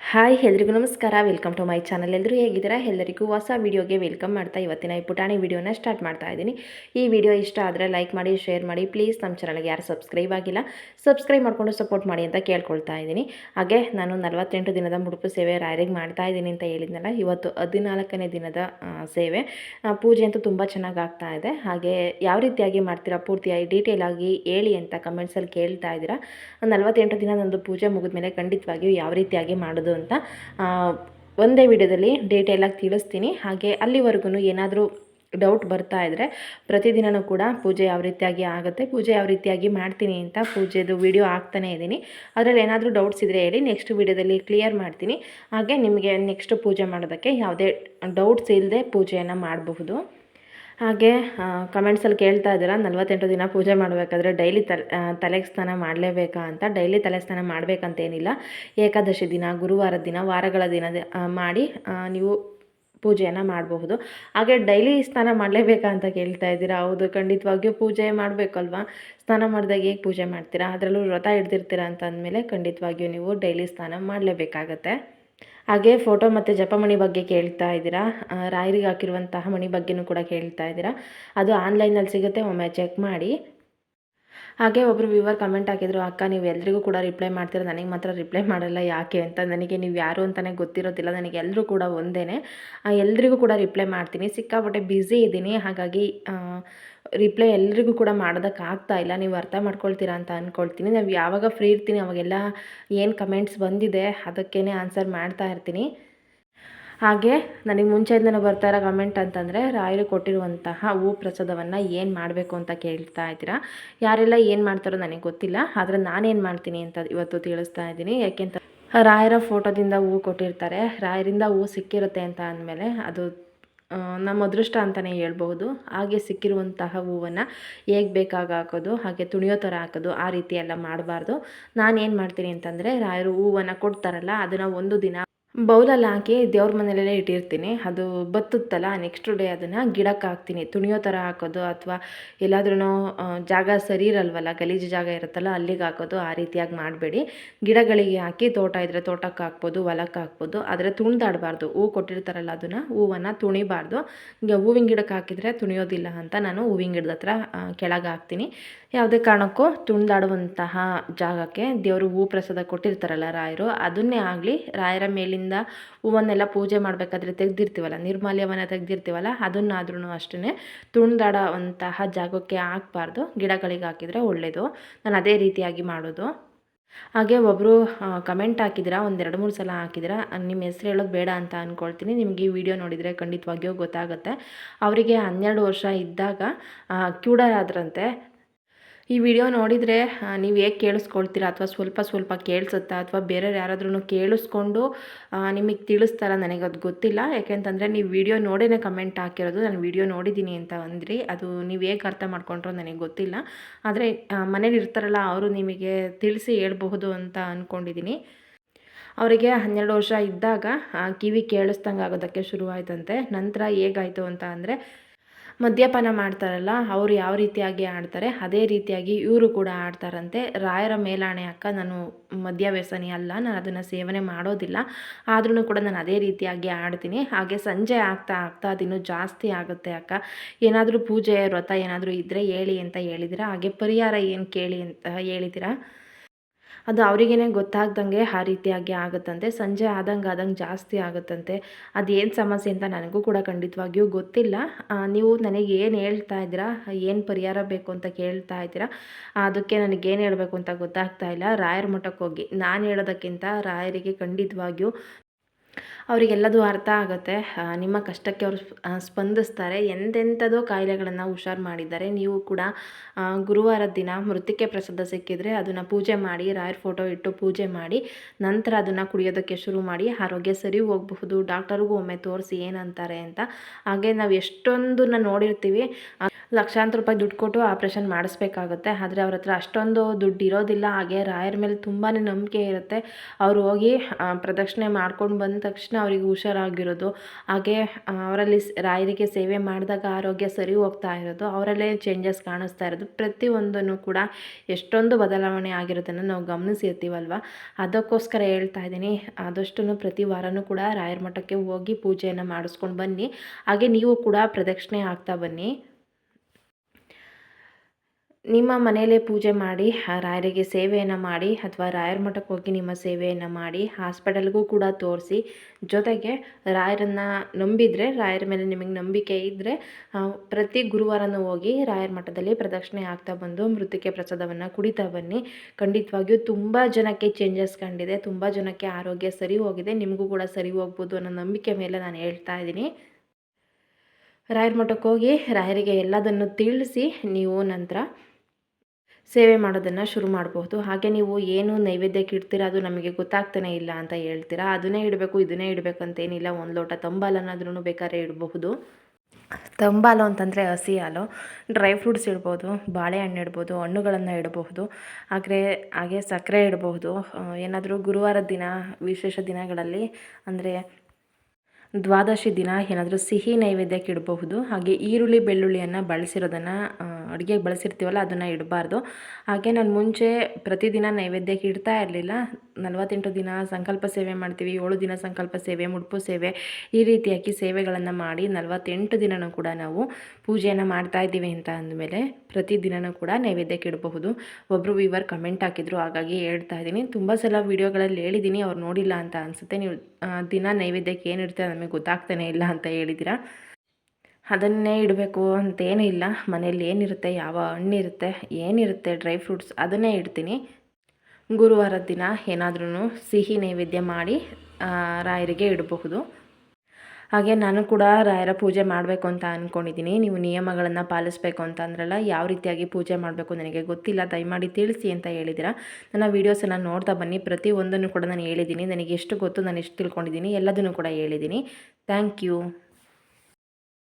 Hi, ಎಲ್ರಿಗೂ ನಮಸ್ಕಾರ. Welcome to my channel ಎಲ್ಲರೂ ಹೇಗಿದ್ದೀರಾ? ಎಲ್ಲರಿಗೂ ಹೊಸ ವೀಡಿಯೋಗೆ ವೆಲ್ಕಮ್ ಮಾಡ್ತಾ ಇವತ್ತಿನ ಈ ಪುಟಾಣಿ ವೀಡಿಯೋನ ಸ್ಟಾರ್ಟ್ ಮಾಡ್ತಾ ಇದ್ದೀನಿ. ಈ ವಿಡಿಯೋ ಇಷ್ಟ ಆದರೆ ಲೈಕ್ ಮಾಡಿ ಶೇರ್ ಮಾಡಿ. ಪ್ಲೀಸ್ ನಮ್ಮ ಚಾನಲ್ಗೆ ಯಾರು ಸಬ್ಸ್ಕ್ರೈಬ್ ಆಗಿಲ್ಲ ಸಬ್ಸ್ಕ್ರೈಬ್ ಮಾಡಿಕೊಂಡು ಸಪೋರ್ಟ್ ಮಾಡಿ ಅಂತ ಕೇಳ್ಕೊಳ್ತಾ ಇದ್ದೀನಿ. ಹಾಗೆ ನಾನು ನಲವತ್ತೆಂಟು ದಿನದ ಮುಡುಪು ಸೇವೆ ರಾಯರಿಗೆ ಮಾಡ್ತಾ ಇದ್ದೀನಿ ಅಂತ ಹೇಳಿದ್ನಲ್ಲ, ಇವತ್ತು ಹದಿನಾಲ್ಕನೇ ದಿನದ ಸೇವೆ. ಪೂಜೆ ಅಂತೂ ತುಂಬ ಚೆನ್ನಾಗಿ ಆಗ್ತಾ ಇದೆ. ಹಾಗೆ ಯಾವ ರೀತಿಯಾಗಿ ಮಾಡ್ತೀರಾ ಪೂರ್ತಿಯಾಗಿ ಡೀಟೇಲ್ ಆಗಿ ಹೇಳಿ ಅಂತ ಕಮೆಂಟ್ಸಲ್ಲಿ ಕೇಳ್ತಾ ಇದ್ದೀರಾ. ನಲವತ್ತೆಂಟು ದಿನ ನಂದು ಪೂಜೆ ಮುಗಿದ ಮೇಲೆ ಖಂಡಿತವಾಗಿಯೂ ಯಾವ ರೀತಿಯಾಗಿ ಮಾಡೋದು ಅಂತ. ಒಂದೇ ವಿಡಿಯೋದಲ್ಲಿ ಡೀಟೇಲಾಗಿ ತಿಳಿಸ್ತೀನಿ. ಹಾಗೆ ಅಲ್ಲಿವರೆಗೂ ಏನಾದರೂ ಡೌಟ್ ಬರ್ತಾ ಇದ್ದರೆ ಪ್ರತಿದಿನವೂ ಕೂಡ ಪೂಜೆ ಯಾವ ರೀತಿಯಾಗಿ ಆಗುತ್ತೆ, ಪೂಜೆ ಯಾವ ರೀತಿಯಾಗಿ ಮಾಡ್ತೀನಿ ಅಂತ ಪೂಜೆದು ವಿಡಿಯೋ ಹಾಕ್ತಾನೇ ಇದ್ದೀನಿ. ಅದರಲ್ಲಿ ಏನಾದರೂ ಡೌಟ್ಸ್ ಇದ್ದರೆ ಹೇಳಿ ನೆಕ್ಸ್ಟ್ ವಿಡಿಯೋದಲ್ಲಿ ಕ್ಲಿಯರ್ ಮಾಡ್ತೀನಿ. ಹಾಗೆ ನಿಮಗೆ ನೆಕ್ಸ್ಟ್ ಪೂಜೆ ಮಾಡೋದಕ್ಕೆ ಯಾವುದೇ ಡೌಟ್ಸ್ ಇಲ್ಲದೆ ಪೂಜೆಯನ್ನು ಮಾಡಬಹುದು. ಹಾಗೆ ಕಮೆಂಟ್ಸಲ್ಲಿ ಕೇಳ್ತಾ ಇದ್ದೀರಾ, ನಲ್ವತ್ತೆಂಟು ದಿನ ಪೂಜೆ ಮಾಡಬೇಕಾದ್ರೆ ಡೈಲಿ ತಲೆ ತಲೆಗೆ ಸ್ನಾನ ಮಾಡಲೇಬೇಕಾ ಅಂತ ಡೈಲಿ ತಲೆ ಸ್ನಾನ ಮಾಡಬೇಕಂತೇನಿಲ್ಲ. ಏಕಾದಶಿ ದಿನ, ಗುರುವಾರದ ದಿನ, ವಾರಗಳ ದಿನ ಮಾಡಿ ನೀವು ಪೂಜೆಯನ್ನು ಮಾಡಬಹುದು. ಹಾಗೆ ಡೈಲಿ ಸ್ನಾನ ಮಾಡಲೇಬೇಕಾ ಅಂತ ಕೇಳ್ತಾ ಇದ್ದೀರಾ? ಹೌದು, ಖಂಡಿತವಾಗಿಯೂ ಪೂಜೆ ಮಾಡಬೇಕಲ್ವಾ? ಸ್ನಾನ ಮಾಡಿದಾಗ ಹೇಗೆ ಪೂಜೆ ಮಾಡ್ತೀರಾ? ಅದರಲ್ಲೂ ವ್ರತ ಹಿಡ್ದಿರ್ತೀರಾ ಅಂತ ಅಂದಮೇಲೆ ಖಂಡಿತವಾಗಿಯೂ ನೀವು ಡೈಲಿ ಸ್ನಾನ ಮಾಡಲೇಬೇಕಾಗತ್ತೆ. ಹಾಗೆ ಫೋಟೋ ಮತ್ತು ಜಪಮಣಿ ಬಗ್ಗೆ ಕೇಳ್ತಾ ಇದ್ದೀರಾ? ರಾಯರಿಗೆ ಹಾಕಿರುವಂತಹ ಮಣಿ ಬಗ್ಗೆನೂ ಕೂಡ ಕೇಳ್ತಾ ಇದ್ದೀರಾ. ಅದು ಆನ್ಲೈನಲ್ಲಿ ಸಿಗುತ್ತೆ, ಒಮ್ಮೆ ಚೆಕ್ ಮಾಡಿ. ಹಾಗೆ ಒಬ್ಬರು ವ್ಯೂವರ್ ಕಮೆಂಟ್ ಹಾಕಿದ್ರು, ಅಕ್ಕ ನೀವು ಎಲ್ರಿಗೂ ಕೂಡ ರಿಪ್ಲೈ ಮಾಡ್ತೀರ? ನನಗೆ ಮಾತ್ರ ರಿಪ್ಲೈ ಮಾಡಲ್ಲ, ಯಾಕೆ? ಅಂತ. ನನಗೆ ನೀವು ಯಾರು ಅಂತಲೇ ಗೊತ್ತಿರೋದಿಲ್ಲ. ನನಗೆ ಎಲ್ಲರೂ ಕೂಡ ಒಂದೇ ಎಲ್ರಿಗೂ ಕೂಡ ರಿಪ್ಲೈ ಮಾಡ್ತೀನಿ. ಸಿಕ್ಕಾಪಟ್ಟೆ ಬ್ಯುಸಿ ಇದ್ದೀನಿ. ಹಾಗಾಗಿ ರಿಪ್ಲೈ ಎಲ್ರಿಗೂ ಕೂಡ ಮಾಡೋದಕ್ಕಾಗ್ತಾ ಇಲ್ಲ. ನೀವು ಅರ್ಥ ಮಾಡ್ಕೊಳ್ತೀರಾ ಅಂತ ಅಂದ್ಕೊಳ್ತೀನಿ ನಾವು ಯಾವಾಗ ಫ್ರೀ ಇರ್ತೀನಿ, ಅವಾಗೆಲ್ಲ ಏನು ಕಮೆಂಟ್ಸ್ ಬಂದಿದೆ ಅದಕ್ಕೇ ಆನ್ಸರ್ ಮಾಡ್ತಾ ಇರ್ತೀನಿ. ಹಾಗೆ ನನಗೆ ಮುಂಚೆಯಿಂದನೂ ಬರ್ತಾ ಇರೋ ಕಮೆಂಟ್ ಅಂತಂದರೆ, ರಾಯರು ಕೊಟ್ಟಿರುವಂತಹ ಹೂ ಪ್ರಸಾದವನ್ನು ಏನು ಮಾಡಬೇಕು ಅಂತ ಕೇಳ್ತಾ ಇದ್ದೀರಾ? ಯಾರೆಲ್ಲ ಏನು ಮಾಡ್ತಾರೋ ನನಗೆ ಗೊತ್ತಿಲ್ಲ, ಆದರೆ ನಾನೇನು ಮಾಡ್ತೀನಿ ಅಂತ ಇವತ್ತು ತಿಳಿಸ್ತಾ ಇದ್ದೀನಿ. ಯಾಕೆಂತ ರಾಯರ ಫೋಟೋದಿಂದ ಹೂ ಕೊಟ್ಟಿರ್ತಾರೆ. ರಾಯರಿಂದ ಹೂ ಸಿಕ್ಕಿರುತ್ತೆ ಅಂತ ಅಂದಮೇಲೆ ಅದು ನಮ್ಮ ಅದೃಷ್ಟ ಅಂತಲೇ ಹೇಳ್ಬಹುದು. ಹಾಗೆ ಸಿಕ್ಕಿರುವಂತಹ ಹೂವನ್ನು ಹೇಗೆ ಬೇಕಾಗ ಹಾಕೋದು, ಹಾಗೆ ತುಣಿಯೋ ಥರ ಹಾಕೋದು, ಆ ರೀತಿ ಎಲ್ಲ ಮಾಡಬಾರ್ದು. ನಾನು ಏನು ಮಾಡ್ತೀನಿ ಅಂತಂದರೆ, ರಾಯರು ಹೂವನ್ನು ಕೊಡ್ತಾರಲ್ಲ, ಅದನ್ನು ಒಂದು ದಿನ ಬೌಲಲ್ಲಿ ಹಾಕಿ ದೇವ್ರ ಮನೆಯಲ್ಲೇ ಇಟ್ಟಿರ್ತೀನಿ. ಅದು ಬತ್ತುತ್ತಲ್ಲ ನೆಕ್ಸ್ಟ್ ಡೇ ಅದನ್ನು ಗಿಡಕ್ಕೆ ಹಾಕ್ತೀನಿ. ತುಣಿಯೋ ಥರ ಹಾಕೋದು ಅಥವಾ ಎಲ್ಲಾದ್ರೂ ಜಾಗ ಸರಿ ಇರಲ್ವಲ್ಲ, ಗಲೀಜು ಜಾಗ ಇರುತ್ತಲ್ಲ, ಅಲ್ಲಿಗೆ ಹಾಕೋದು ಆ ರೀತಿಯಾಗಿ ಮಾಡಬೇಡಿ. ಗಿಡಗಳಿಗೆ ಹಾಕಿ ತೋಟ ಇದ್ದರೆ ತೋಟಕ್ಕೆ ಹಾಕ್ಬೋದು, ಹೊಲಕ್ಕೆ ಹಾಕ್ಬೋದು. ಆದರೆ ತುಣ್ದಾಡಬಾರ್ದು ಹೂ ಕೊಟ್ಟಿರ್ತಾರಲ್ಲ ಅದನ್ನು, ಹೂವನ್ನು ತುಣಿಬಾರ್ದು. ಹೂವಿನ ಗಿಡಕ್ಕೆ ಹಾಕಿದರೆ ತುಣಿಯೋದಿಲ್ಲ ಅಂತ ನಾನು ಹೂವಿನ ಗಿಡದ ಹತ್ರ ಕೆಳಗೆ ಹಾಕ್ತೀನಿ. ಯಾವುದೇ ಕಾರಣಕ್ಕೂ ತುಣಿದಾಡುವಂತಹ ಜಾಗಕ್ಕೆ ದೇವರು ಹೂ ಪ್ರಸಾದ ಕೊಟ್ಟಿರ್ತಾರಲ್ಲ ರಾಯರು, ಅದನ್ನೇ ಆಗಲಿ ರಾಯರ ಮೇಲಿಂದ ಹೂವನ್ನೆಲ್ಲ ಪೂಜೆ ಮಾಡಬೇಕಾದ್ರೆ ತೆಗ್ದಿರ್ತೀವಲ್ಲ, ನಿರ್ಮಾಲ್ಯವನ್ನು ತೆಗ್ದಿರ್ತೀವಲ್ಲ ಅದನ್ನಾದ್ರೂ ಅಷ್ಟೇ ತುಣ್ದಾಡೋವಂತಹ ಜಾಗಕ್ಕೆ ಹಾಕಬಾರ್ದು. ಗಿಡಗಳಿಗೆ ಹಾಕಿದರೆ ಒಳ್ಳೆಯದು ನಾನು ಅದೇ ರೀತಿಯಾಗಿ ಮಾಡೋದು. ಹಾಗೆ ಒಬ್ಬರು ಕಮೆಂಟ್ ಹಾಕಿದಿರಾ ಒಂದೆರಡು ಮೂರು ಸಲ ಹಾಕಿದ್ದೀರಾ? ನಿಮ್ಮ ಹೆಸ್ರು ಹೇಳೋದು ಬೇಡ ಅಂತ ಅಂದ್ಕೊಳ್ತೀನಿ ನಿಮಗೆ ಈ ವಿಡಿಯೋ ನೋಡಿದರೆ ಖಂಡಿತವಾಗಿಯೂ ಗೊತ್ತಾಗುತ್ತೆ. ಅವರಿಗೆ ಹನ್ನೆರಡು ವರ್ಷ ಇದ್ದಾಗ ಕ್ಯೂಡರ್ ಆದ್ರಂತೆ ಈ ವಿಡಿಯೋ ನೋಡಿದರೆ ನೀವು ಹೇಗೆ ಕೇಳಿಸ್ಕೊಳ್ತೀರಾ? ಅಥವಾ ಸ್ವಲ್ಪ ಸ್ವಲ್ಪ ಕೇಳಿಸುತ್ತಾ? ಅಥವಾ ಬೇರೆಯವ್ರು ಯಾರಾದ್ರೂ ಕೇಳಿಸ್ಕೊಂಡು ನಿಮಗೆ ತಿಳಿಸ್ತಾರ ನನಗೆ ಅದು ಗೊತ್ತಿಲ್ಲ. ಯಾಕೆಂತಂದರೆ ನೀವು ವಿಡಿಯೋ ನೋಡೇ ಕಮೆಂಟ್ ಹಾಕಿರೋದು. ನಾನು ವಿಡಿಯೋ ನೋಡಿದ್ದೀನಿ ಅಂತ ಅಂದ್ರಿ. ಅದು ನೀವು ಹೇಗೆ ಅರ್ಥ ಮಾಡ್ಕೊಂಡ್ರೋ ನನಗೆ ಗೊತ್ತಿಲ್ಲ. ಆದರೆ ಮನೇಲಿ ಇರ್ತಾರಲ್ಲ, ಅವರು ನಿಮಗೆ ತಿಳಿಸಿ ಹೇಳ್ಬಹುದು ಅಂತ ಅಂದ್ಕೊಂಡಿದ್ದೀನಿ ಅವರಿಗೆ ಹನ್ನೆರಡು ವರ್ಷ ಇದ್ದಾಗ ಕಿವಿ ಕೇಳಿಸ್ದಂಗೆ ಆಗೋದಕ್ಕೆ ಶುರುವಾಯ್ತಂತೆ. ನಂತರ ಹೇಗಾಯಿತು ಅಂತ ಅಂದರೆ ಮದ್ಯಪಾನ ಮಾಡ್ತಾರಲ್ಲ, ಅವರು ಯಾವ ರೀತಿಯಾಗಿ ಆಡ್ತಾರೆ, ಅದೇ ರೀತಿಯಾಗಿ ಇವರು ಕೂಡ ಆಡ್ತಾರಂತೆ. ರಾಯರ ಮೇಲಾಣೆ ಅಕ್ಕ ನಾನು ಮದ್ಯ ವ್ಯಸನಿ ಅಲ್ಲ, ನಾನು ಅದನ್ನು ಸೇವನೆ ಮಾಡೋದಿಲ್ಲ ಆದ್ರೂ ಕೂಡ ನಾನು ಅದೇ ರೀತಿಯಾಗಿ ಆಡ್ತೀನಿ. ಹಾಗೆ ಸಂಜೆ ಆಗ್ತಾ ಆಗ್ತಾ ಅದಿನ್ನೂ ಜಾಸ್ತಿ ಆಗುತ್ತೆ ಅಕ್ಕ. ಏನಾದರೂ ಪೂಜೆ, ವ್ರತ ಏನಾದರೂ ಇದ್ದರೆ ಹೇಳಿ ಅಂತ ಹೇಳಿದಿರಾ ಹಾಗೆ ಪರಿಹಾರ ಏನು ಕೇಳಿ ಅಂತ ಹೇಳಿದ್ದೀರಾ? ಅದು ಅವರಿಗೇ ಗೊತ್ತಾಗ್ದಂಗೆ ಆ ರೀತಿಯಾಗಿ ಆಗುತ್ತಂತೆ. ಸಂಜೆ ಆದಂಗೆ ಆದಂಗೆ ಜಾಸ್ತಿ ಆಗುತ್ತಂತೆ. ಅದೇನು ಸಮಸ್ಯೆ ಅಂತ ನನಗೂ ಕೂಡ ಖಂಡಿತವಾಗಿಯೂ ಗೊತ್ತಿಲ್ಲ. ನೀವು ನನಗೆ ಏನು ಹೇಳ್ತಾ ಇದ್ದೀರಾ, ಏನು ಪರಿಹಾರ ಬೇಕು ಅಂತ ಕೇಳ್ತಾ ಇದ್ದೀರಾ, ಅದಕ್ಕೆ ನನಗೇನು ಹೇಳಬೇಕು ಅಂತ ಗೊತ್ತಾಗ್ತಾ ಇಲ್ಲ. ರಾಯರ ಮಠಕ್ಕೆ ಹೋಗಿ. ನಾನು ಹೇಳೋದಕ್ಕಿಂತ ರಾಯರಿಗೆ ಖಂಡಿತವಾಗಿಯೂ ಅವರಿಗೆಲ್ಲದೂ ಅರ್ಥ ಆಗುತ್ತೆ. ನಿಮ್ಮ ಕಷ್ಟಕ್ಕೆ ಅವರು ಸ್ಪಂದಿಸ್ತಾರೆ. ಎಂತೆಂಥದೋ ಕಾಯಿಲೆಗಳನ್ನು ಹುಷಾರು ಮಾಡಿದ್ದಾರೆ. ನೀವು ಕೂಡ ಗುರುವಾರದ ದಿನ ಮೃತ್ತಿಕೆ ಪ್ರಸಾದ ಸಿಕ್ಕಿದರೆ ಅದನ್ನು ಪೂಜೆ ಮಾಡಿ, ರಾಯರ ಫೋಟೋ ಇಟ್ಟು ಪೂಜೆ ಮಾಡಿ, ನಂತರ ಅದನ್ನು ಕುಡಿಯೋದಕ್ಕೆ ಶುರು ಮಾಡಿ, ಆರೋಗ್ಯ ಸರಿ ಹೋಗಬಹುದು, ಡಾಕ್ಟರ್ಗೂ ಒಮ್ಮೆ ತೋರಿಸಿ ಏನಂತಾರೆ ಅಂತ. ಹಾಗೆ ನಾವು ಎಷ್ಟೊಂದನ್ನು ನೋಡಿರ್ತೀವಿ. ಲಕ್ಷಾಂತರ ರೂಪಾಯಿ ದುಡ್ಡು ಕೊಟ್ಟು ಆಪ್ರೇಷನ್ ಮಾಡಿಸ್ಬೇಕಾಗುತ್ತೆ. ಆದರೆ ಅವ್ರ ಹತ್ರ ಅಷ್ಟೊಂದು ದುಡ್ಡು ಇರೋದಿಲ್ಲ. ಹಾಗೆ ರಾಯರ ಮೇಲೆ ತುಂಬಾ ನಂಬಿಕೆ ಇರುತ್ತೆ. ಅವ್ರು ಹೋಗಿ ಪ್ರದಕ್ಷಿಣೆ ಮಾಡ್ಕೊಂಡು ಬಂದ ತಕ್ಷಣ ಅವರಿಗೆ ಹುಷಾರಾಗಿರೋದು. ಹಾಗೆ ಅವರಲ್ಲಿ ರಾಯರಿಗೆ ಸೇವೆ ಮಾಡಿದಾಗ ಆರೋಗ್ಯ ಸರಿ ಹೋಗ್ತಾ ಇರೋದು. ಅವರಲ್ಲೇ ಚೇಂಜಸ್ ಕಾಣಿಸ್ತಾ ಇರೋದು. ಪ್ರತಿಯೊಂದನ್ನು ಕೂಡ ಎಷ್ಟೊಂದು ಬದಲಾವಣೆ ಆಗಿರೋದನ್ನು ನಾವು ಗಮನಿಸಿರ್ತೀವಲ್ವ? ಅದಕ್ಕೋಸ್ಕರ ಹೇಳ್ತಾ ಇದ್ದೀನಿ. ಆದಷ್ಟು ಪ್ರತಿ ವಾರನೂ ಕೂಡ ರಾಯರ ಮಠಕ್ಕೆ ಹೋಗಿ ಪೂಜೆಯನ್ನು ಮಾಡಿಸ್ಕೊಂಡು ಬನ್ನಿ. ಹಾಗೆ ನೀವು ಕೂಡ ಪ್ರದಕ್ಷಿಣೆ ಆಗ್ತಾ ಬನ್ನಿ. ನಿಮ್ಮ ಮನೆಯಲ್ಲೇ ಪೂಜೆ ಮಾಡಿ ರಾಯರಿಗೆ ಸೇವೆಯನ್ನು ಮಾಡಿ ಅಥವಾ ರಾಯರ ಮಠಕ್ಕೆ ಹೋಗಿ ನಿಮ್ಮ ಸೇವೆಯನ್ನು ಮಾಡಿ, ಹಾಸ್ಪಿಟಲ್ಗೂ ಕೂಡ ತೋರಿಸಿ. ಜೊತೆಗೆ ರಾಯರನ್ನು ನಂಬಿದರೆ, ರಾಯರ ಮೇಲೆ ನಿಮಗೆ ನಂಬಿಕೆ ಇದ್ದರೆ ಪ್ರತಿ ಗುರುವಾರನೂ ಹೋಗಿ ರಾಯರ ಮಠದಲ್ಲಿ ಪ್ರದಕ್ಷಿಣೆ ಆಗ್ತಾ ಬಂದು ಮೃತಿಕೆ ಪ್ರಸಾದವನ್ನು ಕುಡಿತಾ ಬನ್ನಿ. ಖಂಡಿತವಾಗಿಯೂ ತುಂಬ ಜನಕ್ಕೆ ಚೇಂಜಸ್ ಕಂಡಿದೆ, ತುಂಬ ಜನಕ್ಕೆ ಆರೋಗ್ಯ ಸರಿ ಹೋಗಿದೆ, ನಿಮಗೂ ಕೂಡ ಸರಿ ಹೋಗ್ಬೋದು ಅನ್ನೋ ನಂಬಿಕೆ ಮೇಲೆ ನಾನು ಹೇಳ್ತಾ ಇದ್ದೀನಿ. ರಾಯರ ಮಠಕ್ಕೆ ಹೋಗಿ, ರಾಯರಿಗೆ ಎಲ್ಲದನ್ನು ತಿಳಿಸಿ, ನೀವು ನಂತರ ಸೇವೆ ಮಾಡೋದನ್ನು ಶುರು ಮಾಡಬಹುದು. ಹಾಗೆ ನೀವು ಏನು ನೈವೇದ್ಯಕ್ಕೆ ಇಡ್ತೀರಾ ಅದು ನಮಗೆ ಗೊತ್ತಾಗ್ತಾನೆ ಇಲ್ಲ ಅಂತ ಹೇಳ್ತೀರಾ? ಅದನ್ನೇ ಇಡಬೇಕು, ಇದನ್ನೇ ಇಡಬೇಕು ಅಂತೇನಿಲ್ಲ. ಒಂದು ಲೋಟ ತಂಬಾಲನ್ನಾದ್ರೂ ಬೇಕಾದ್ರೆ ಇಡಬಹುದು. ತಂಬಾಲು ಅಂತಂದರೆ ಹಸಿ ಹಾಲು, ಡ್ರೈ ಫ್ರೂಟ್ಸ್ ಇಡ್ಬೋದು, ಬಾಳೆಹಣ್ಣು ಇಡ್ಬೋದು, ಹಣ್ಣುಗಳನ್ನು ಇಡಬಹುದು. ಹಾಗೆ ಹಾಗೆ ಸಕ್ಕರೆ ಇಡಬಹುದು. ಏನಾದರೂ ಗುರುವಾರದ ದಿನ, ವಿಶೇಷ ದಿನಗಳಲ್ಲಿ, ಅಂದರೆ ದ್ವಾದಶಿ ದಿನ ಏನಾದರೂ ಸಿಹಿ ನೈವೇದ್ಯಕ್ಕೆ ಇಡಬಹುದು. ಹಾಗೆ ಈರುಳ್ಳಿ, ಬೆಳ್ಳುಳ್ಳಿಯನ್ನು ಬಳಸಿರೋದನ್ನು ಅಡುಗೆಗೆ ಬಳಸಿರ್ತೀವಲ್ಲ, ಅದನ್ನು ಇಡಬಾರ್ದು. ಹಾಗೆ ನಾನು ಮುಂಚೆ ಪ್ರತಿದಿನ ನೈವೇದ್ಯಕ್ಕೆ ಇಡ್ತಾ ಇರಲಿಲ್ಲ. ನಲವತ್ತೆಂಟು ದಿನ ಸಂಕಲ್ಪ ಸೇವೆ ಮಾಡ್ತೀವಿ, ಏಳು ದಿನ ಸಂಕಲ್ಪ ಸೇವೆ, ಮುಡುಪು ಸೇವೆ, ಈ ರೀತಿಯಾಗಿ ಸೇವೆಗಳನ್ನು ಮಾಡಿ ನಲವತ್ತೆಂಟು ದಿನನೂ ಕೂಡ ನಾವು ಪೂಜೆಯನ್ನು ಮಾಡ್ತಾ ಇದ್ದೀವಿ ಅಂತ ಅಂದಮೇಲೆ ಪ್ರತಿದಿನನೂ ಕೂಡ ನೈವೇದ್ಯಕ್ಕೆ ಇಡಬಹುದು. ಒಬ್ಬರು ವಿವರ್ ಕಮೆಂಟ್ ಹಾಕಿದ್ರು, ಹಾಗಾಗಿ ಹೇಳ್ತಾ ಇದ್ದೀನಿ. ತುಂಬ ಸಲ ವೀಡಿಯೋಗಳಲ್ಲಿ ಹೇಳಿದ್ದೀನಿ, ಅವ್ರು ನೋಡಿಲ್ಲ ಅಂತ ಅನಿಸುತ್ತೆ. ನೀವು ದಿನ ನೈವೇದ್ಯಕ್ಕೆ ಏನಿರುತ್ತೆ ನಮಗೆ ಗೊತ್ತಾಗ್ತಾನೆ ಇಲ್ಲ ಅಂತ ಹೇಳಿದ್ದೀರಾ? ಅದನ್ನೇ ಇಡಬೇಕು ಅಂತೇನೂ ಇಲ್ಲ. ಮನೇಲಿ ಏನಿರುತ್ತೆ, ಯಾವ ಹಣ್ಣಿರುತ್ತೆ, ಏನಿರುತ್ತೆ, ಡ್ರೈ ಫ್ರೂಟ್ಸ್ ಅದನ್ನೇ ಇಡ್ತೀನಿ. ಗುರುವಾರದ ದಿನ ಏನಾದ್ರೂ ಸಿಹಿ ನೈವೇದ್ಯ ಮಾಡಿ ರಾಯರಿಗೆ ಇಡಬಹುದು. ಹಾಗೆ ನಾನು ಕೂಡ ರಾಯರ ಪೂಜೆ ಮಾಡಬೇಕು ಅಂತ ಅಂದ್ಕೊಂಡಿದ್ದೀನಿ ನೀವು ನಿಯಮಗಳನ್ನು ಪಾಲಿಸಬೇಕು ಅಂತ ಅಂದ್ರಲ್ಲ, ಯಾವ ರೀತಿಯಾಗಿ ಪೂಜೆ ಮಾಡಬೇಕು ನನಗೆ ಗೊತ್ತಿಲ್ಲ. ದಯಮಾಡಿ ತಿಳಿಸಿ ಅಂತ ಹೇಳಿದಿರ ನನ್ನ ವೀಡಿಯೋಸನ್ನು ನೋಡ್ತಾ ಬನ್ನಿ. ಪ್ರತಿಯೊಂದನ್ನು ಕೂಡ ನಾನು ಹೇಳಿದ್ದೀನಿ. ನನಗೆ ಎಷ್ಟು ಗೊತ್ತು ನಾನು ಎಷ್ಟು ತಿಳ್ಕೊಂಡಿದ್ದೀನಿ ಎಲ್ಲದನ್ನು ಕೂಡ ಹೇಳಿದ್ದೀನಿ. Thank you